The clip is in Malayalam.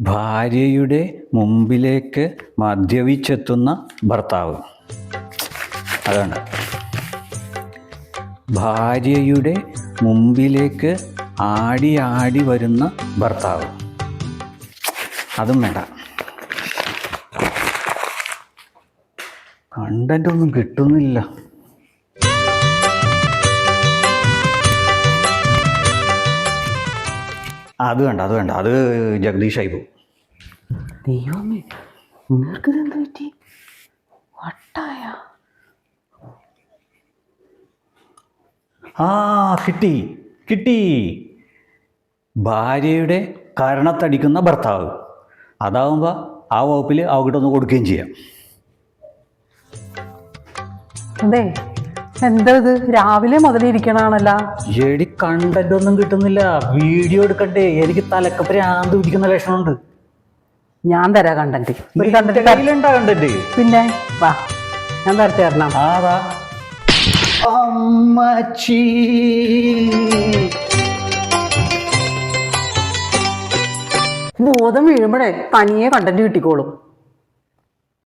ഭാര്യയുടെ മുമ്പിലേക്ക് മദ്യപിച്ചെത്തുന്ന ഭർത്താവ്. അതാണ്. ഭാര്യയുടെ മുമ്പിലേക്ക് ആടി ആടി വരുന്ന ഭർത്താവ്. അതും വേണ്ട. കണ്ടന്റ് ഒന്നും കിട്ടുന്നില്ല. അത് വേണ്ട അത് വേണ്ട. അത് ജഗദീഷ് ആയി പോകും ദൈവമേ നിങ്ങൾക്ക് എന്ത് പറ്റി? വട്ടായ. ആ കിട്ടി കിട്ടി. ഭാര്യയുടെ കരണത്തടിക്കുന്ന ഭർത്താവ്. അതാവുമ്പോൾ ആ വകുപ്പിൽ അവകിട്ടൊന്ന് കൊടുക്കുകയും ചെയ്യാം. അതെ. എന്താ ഇത്? രാവിലെ മുതൽ ഇരിക്കണാണല്ല എടി കണ്ടന്റ് ഒന്നും കിട്ടുന്നില്ല. വീഡിയോ എടുക്കണ്ടേ? എനിക്ക് തലക്ക് ആന്ത് പിടിക്കുന്ന ലക്ഷണമുണ്ട്. ഞാൻ തരാ കണ്ടന്റ് ഒരു കണ്ടന്റ് കണ്ടന്റ് പിന്നെ? വാ. ഞാൻ തരത്തെ തരണം അമ്മച്ചി. ബോധം വീഴുമ്പോഴേ തനിയെ കണ്ടന്റ് കിട്ടിക്കോളും.